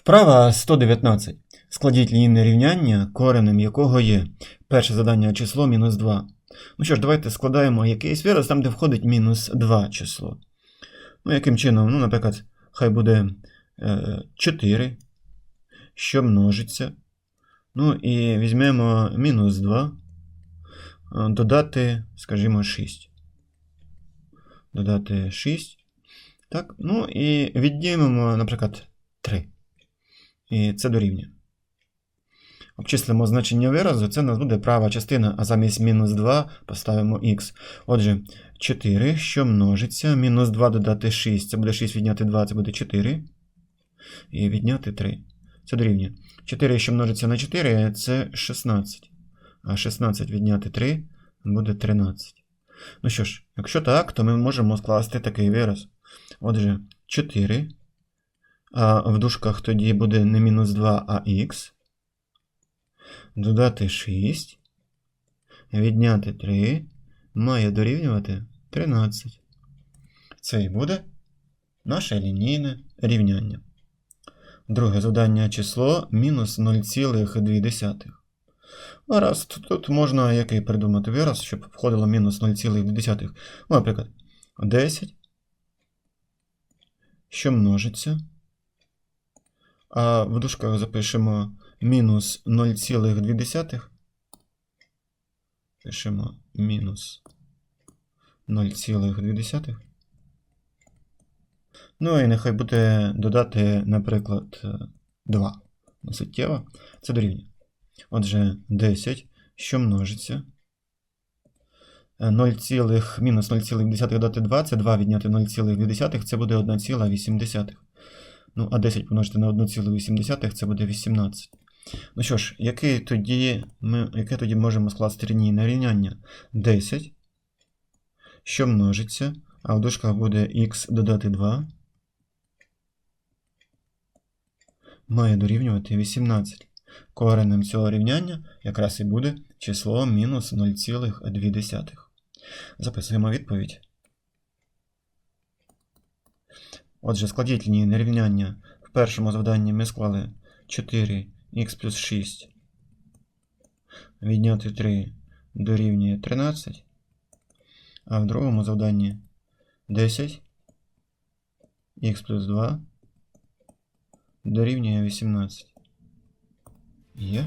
Вправа 119. Складіть лінійне рівняння, коренем якого є перше задання число мінус 2. Ну що ж, давайте складаємо якийсь вираз там, де входить мінус 2 число. Ну, яким чином? Ну, наприклад, хай буде е, 4, що множиться. Ну і візьмемо мінус 2, е, додати, скажімо, 6. Додати 6. Так, ну і віднімемо, наприклад, 3. І це дорівнює. Обчислимо значення виразу, це у нас буде права частина, а замість мінус 2 поставимо х. Отже, 4, що множиться, мінус 2 додати 6, це буде 6 відняти 2, це буде 4. І відняти 3. Це дорівнює. 4, що множиться на 4, це 16. А 16 відняти 3 буде 13. Ну що ж, якщо так, то ми можемо скласти такий вираз. Отже, 4. А в дужках тоді буде не мінус 2, а х. Додати 6. Відняти 3 має дорівнювати 13. Це і буде наше лінійне рівняння. Друге завдання число мінус 0,2. Гаразд, тут, можна який придумати вираз, щоб входило мінус 0,2. Ну, наприклад, 10, що множиться. А в дужках запишемо мінус 0,2. Пишемо мінус 0,2. Ну і нехай буде додати, наприклад, 2. Суттєво. Це дорівнює. Отже, 10, що множиться. 0, мінус 0,2 додати 2, це 2 відняти 0,2, це буде 1,8. Ну, а 10 помножити на 1,8 це буде 18. Ну що ж, яке тоді ми, яке тоді можемо скласти лінійне рівняння? 10, що множиться, а в дужках буде х додати 2. Має дорівнювати 18. Коренем цього рівняння якраз і буде число мінус 0,2. Записуємо відповідь. Отже, складіть лінійне рівняння. В першому завданні ми склали 4х плюс 6. Відняти 3 дорівнює 13. А в другому завданні 10 х плюс 2 дорівнює 18. Є.